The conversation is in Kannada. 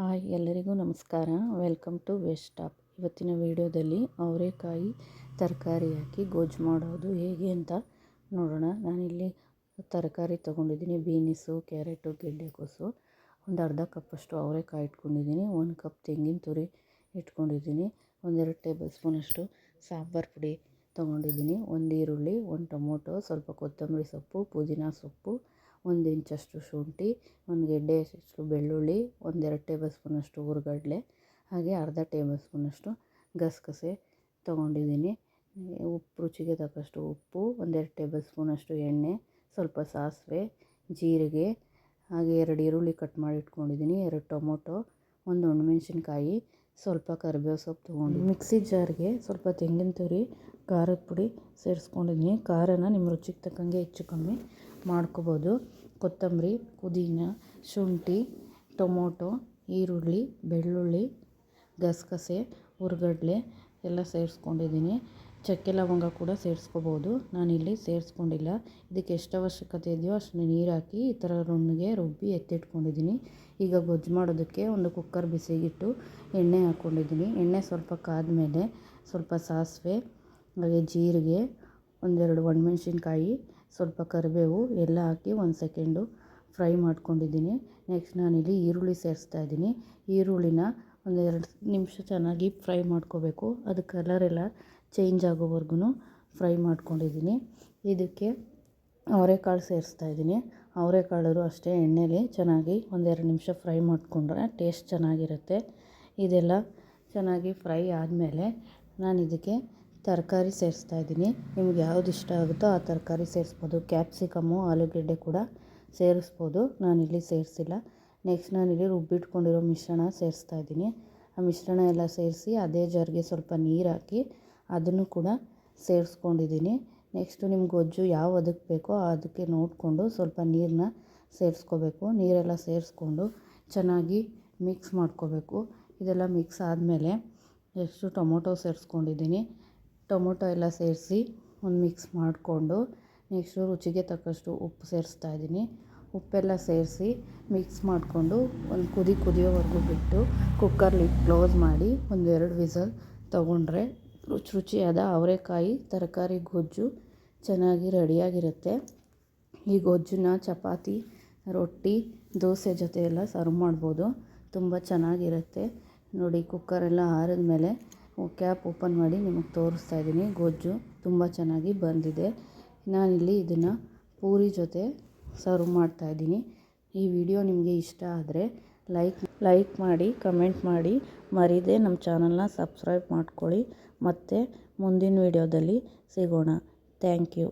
ಹಾಯ್, ಎಲ್ಲರಿಗೂ ನಮಸ್ಕಾರ. ವೆಲ್ಕಮ್ ಟು ವೆಸ್ಟ್ ಸ್ಟಾಪ್ ಇವತ್ತಿನ ವಿಡಿಯೋದಲ್ಲಿ ಅವರೆಕಾಯಿ ತರಕಾರಿ ಹಾಕಿ ಗೊಜ್ಜು ಮಾಡೋದು ಹೇಗೆ ಅಂತ ನೋಡೋಣ. ನಾನಿಲ್ಲಿ ತರಕಾರಿ ತೊಗೊಂಡಿದ್ದೀನಿ, ಬೀನಿಸು, ಕ್ಯಾರೆಟು ಗೆಡ್ಡೆಕೋಸು ಒಂದು ಅರ್ಧ ಕಪ್ಪಷ್ಟು ಅವರೆಕಾಯಿ ಇಟ್ಕೊಂಡಿದ್ದೀನಿ, ಒಂದು ಕಪ್ ತೆಂಗಿನ ತುರಿ ಇಟ್ಕೊಂಡಿದ್ದೀನಿ, ಒಂದೆರಡು ಟೇಬಲ್ ಸ್ಪೂನಷ್ಟು ಸಾಂಬಾರು ಪುಡಿ ತೊಗೊಂಡಿದ್ದೀನಿ, ಒಂದು ಈರುಳ್ಳಿ, ಒಂದು ಟೊಮೊಟೊ, ಸ್ವಲ್ಪ ಕೊತ್ತಂಬರಿ ಸೊಪ್ಪು, ಪುದೀನ ಸೊಪ್ಪು ಒಂದು ಇಂಚಷ್ಟು ಶುಂಠಿ, ಒಂದು ಗೆಡ್ಡೆಯಷ್ಟು ಬೆಳ್ಳುಳ್ಳಿ, ಒಂದೆರಡು ಟೇಬಲ್ ಸ್ಪೂನಷ್ಟು ಹುರ್ಗಡ್ಲೆ, ಹಾಗೆ ಅರ್ಧ ಟೇಬಲ್ ಸ್ಪೂನಷ್ಟು ಗಸಗಸೆ ತೊಗೊಂಡಿದ್ದೀನಿ. ಉಪ್ಪು, ರುಚಿಗೆ ತಕ್ಕಷ್ಟು ಉಪ್ಪು, ಒಂದೆರಡು ಟೇಬಲ್ ಸ್ಪೂನಷ್ಟು ಎಣ್ಣೆ, ಸ್ವಲ್ಪ ಸಾಸಿವೆ, ಜೀರಿಗೆ, ಹಾಗೆ ಎರಡು ಈರುಳ್ಳಿ ಕಟ್ ಮಾಡಿ ಇಟ್ಕೊಂಡಿದ್ದೀನಿ, ಎರಡು ಟೊಮೊಟೊ, ಒಂದು ಒಣಮೆಣ್ಸಿನ್ಕಾಯಿ ಸ್ವಲ್ಪ ಕರಿಬೇವು ಸೊಪ್ಪು ತೊಗೊಂಡು ಮಿಕ್ಸಿ ಜಾರ್ಗೆ ಸ್ವಲ್ಪ ತೆಂಗಿನ ತುರಿ, ಖಾರದ ಪುಡಿ ಸೇರಿಸ್ಕೊಂಡಿದ್ದೀನಿ ಖಾರನ ನಿಮ್ಮ ರುಚಿಗೆ ತಕ್ಕಂಗೆ ಹೆಚ್ಚು ಕಮ್ಮಿ ಮಾಡ್ಕೋಬೋದು. ಕೊತ್ತಂಬರಿ, ಪುದೀನ, ಶುಂಠಿ, ಟೊಮೊಟೊ, ಈರುಳ್ಳಿ, ಬೆಳ್ಳುಳ್ಳಿ, ಗಸಗಸೆ, ಹುರ್ಗಡ್ಲೆ ಎಲ್ಲ ಸೇರಿಸ್ಕೊಂಡಿದ್ದೀನಿ. ಚಕ್ಕೆ ಲವಂಗ ಕೂಡ ಸೇರಿಸ್ಕೋಬೋದು. ನಾನಿಲ್ಲಿ ಸೇರಿಸ್ಕೊಂಡಿಲ್ಲ. ಇದಕ್ಕೆ ಎಷ್ಟು ಅವಶ್ಯಕತೆ ಇದೆಯೋ ಅಷ್ಟು ನೀರು ಹಾಕಿ ಈ ಥರ ನುಣ್ಣಗೆ ರುಬ್ಬಿ ಎತ್ತಿಟ್ಕೊಂಡಿದ್ದೀನಿ. ಈಗ ಗೊಜ್ಜು ಮಾಡೋದಕ್ಕೆ ಒಂದು ಕುಕ್ಕರ್ ಬಿಸಿಗಿಟ್ಟು ಎಣ್ಣೆ ಹಾಕ್ಕೊಂಡಿದ್ದೀನಿ. ಎಣ್ಣೆ ಸ್ವಲ್ಪ ಕಾದ್ಮೇಲೆ ಸ್ವಲ್ಪ ಸಾಸಿವೆ, ಹಾಗೆ ಜೀರಿಗೆ, ಒಂದೆರಡು ಒಣಮೆಣ್ಸಿನ್ಕಾಯಿ, ಸ್ವಲ್ಪ ಕರಿಬೇವು ಎಲ್ಲ ಹಾಕಿ ಒಂದು ಸೆಕೆಂಡು ಫ್ರೈ ಮಾಡ್ಕೊಂಡಿದ್ದೀನಿ. ನೆಕ್ಸ್ಟ್ ನಾನಿಲ್ಲಿ ಈರುಳ್ಳಿ ಸೇರಿಸ್ತಾ ಇದ್ದೀನಿ. ಈರುಳ್ಳಿನ ಒಂದೆರಡು ನಿಮಿಷ ಚೆನ್ನಾಗಿ ಫ್ರೈ ಮಾಡ್ಕೋಬೇಕು. ಅದು ಕಲರೆಲ್ಲ ಚೇಂಜ್ ಆಗೋವರೆಗೂ ಫ್ರೈ ಮಾಡ್ಕೊಂಡಿದ್ದೀನಿ ಇದಕ್ಕೆ ಅವರೆಕಾಳು ಸೇರಿಸ್ತಾ ಇದ್ದೀನಿ ಅವರೆಕಾಳು ಅಷ್ಟೇ ಎಣ್ಣೆಲಿ ಚೆನ್ನಾಗಿ ಒಂದೆರಡು ನಿಮಿಷ ಫ್ರೈ ಮಾಡಿಕೊಂಡ್ರೆ ಟೇಸ್ಟ್ ಚೆನ್ನಾಗಿರುತ್ತೆ. ಇದೆಲ್ಲ ಚೆನ್ನಾಗಿ ಫ್ರೈ ಆದಮೇಲೆ ನಾನು ಇದಕ್ಕೆ ತರಕಾರಿ ಸೇರಿಸ್ತಾ ಇದ್ದೀನಿ ನಿಮ್ಗೆ ಯಾವ್ದು ಇಷ್ಟ ಆಗುತ್ತೋ ಆ ತರಕಾರಿ ಸೇರಿಸ್ಬೋದು. ಕ್ಯಾಪ್ಸಿಕಮ್ಮು ಆಲೂಗೆಡ್ಡೆ ಕೂಡ ಸೇರಿಸ್ಬೋದು. ನಾನಿಲ್ಲಿ ಸೇರಿಸಿಲ್ಲ. ನೆಕ್ಸ್ಟ್ ನಾನಿಲ್ಲಿ ರುಬ್ಬಿಟ್ಕೊಂಡಿರೋ ಮಿಶ್ರಣ ಸೇರಿಸ್ತಾ ಇದ್ದೀನಿ ಆ ಮಿಶ್ರಣ ಎಲ್ಲ ಸೇರಿಸಿ ಅದೇ ಜಾರ್ಗೆ ಸ್ವಲ್ಪ ನೀರು ಹಾಕಿ ಅದನ್ನು ಕೂಡ ಸೇರಿಸ್ಕೊಂಡಿದ್ದೀನಿ. ನೆಕ್ಸ್ಟು ನಿಮ್ಮ ಗೊಜ್ಜು ಯಾವ ಅದಕ್ಕೆ ಬೇಕೋ ಅದಕ್ಕೆ ನೋಡಿಕೊಂಡು ಸ್ವಲ್ಪ ನೀರನ್ನ ಸೇರಿಸ್ಕೋಬೇಕು. ನೀರೆಲ್ಲ ಸೇರಿಸ್ಕೊಂಡು ಚೆನ್ನಾಗಿ ಮಿಕ್ಸ್ ಮಾಡ್ಕೋಬೇಕು. ಇದೆಲ್ಲ ಮಿಕ್ಸ್ ಆದಮೇಲೆ ನೆಕ್ಸ್ಟು ಟೊಮೊಟೊ ಸೇರಿಸ್ಕೊಂಡಿದ್ದೀನಿ. ಟೊಮೊಟೊ ಎಲ್ಲ ಸೇರಿಸಿ ಒಂದು ಮಿಕ್ಸ್ ಮಾಡಿಕೊಂಡು ನೆಕ್ಸ್ಟು ರುಚಿಗೆ ತಕ್ಕಷ್ಟು ಉಪ್ಪು ಸೇರಿಸ್ತಾ ಇದ್ದೀನಿ. ಉಪ್ಪೆಲ್ಲ ಸೇರಿಸಿ ಮಿಕ್ಸ್ ಮಾಡಿಕೊಂಡು ಒಂದು ಕುದಿ ಕುದಿಯೋವರೆಗೂ ಬಿಟ್ಟು ಕುಕ್ಕರ್ಲಿ ಕ್ಲೋಸ್ ಮಾಡಿ ಒಂದೆರಡು ವಿಸಲ್ ತೊಗೊಂಡ್ರೆ ರುಚಿ ರುಚಿಯಾದ ಅವರೆಕಾಯಿ, ತರಕಾರಿ, ಗೊಜ್ಜು ಚೆನ್ನಾಗಿ ರೆಡಿಯಾಗಿರುತ್ತೆ. ಈ ಗೊಜ್ಜನ್ನ ಚಪಾತಿ, ರೊಟ್ಟಿ, ದೋಸೆ ಜೊತೆ ಎಲ್ಲ ಸರ್ವ್ ಮಾಡ್ಬೋದು. ತುಂಬ ಚೆನ್ನಾಗಿರುತ್ತೆ. ನೋಡಿ ಕುಕ್ಕರೆಲ್ಲ ಆರಿದ್ಮೇಲೆ ಕ್ಯಾಪ್ ಓಪನ್ ಮಾಡಿ ನಿಮಗೆ ತೋರಿಸ್ತಾ ಇದ್ದೀನಿ. ಗೊಜ್ಜು ತುಂಬ ಚೆನ್ನಾಗಿ ಬಂದಿದೆ. ನಾನಿಲ್ಲಿ ಇದನ್ನು ಪೂರಿ ಜೊತೆ ಸರ್ವ್ ಮಾಡ್ತಾಯಿದ್ದೀನಿ ಈ ವಿಡಿಯೋ ನಿಮಗೆ ಇಷ್ಟ ಆದರೆ ಲೈಕ್ ಲೈಕ್ ಮಾಡಿ ಕಮೆಂಟ್ ಮಾಡಿ. ಮರೀದೆ ನಮ್ಮ ಚಾನಲ್ನ ಸಬ್ಸ್ಕ್ರೈಬ್ ಮಾಡ್ಕೊಳ್ಳಿ. ಮತ್ತು ಮುಂದಿನ ವೀಡಿಯೋದಲ್ಲಿ ಸಿಗೋಣ. Thank you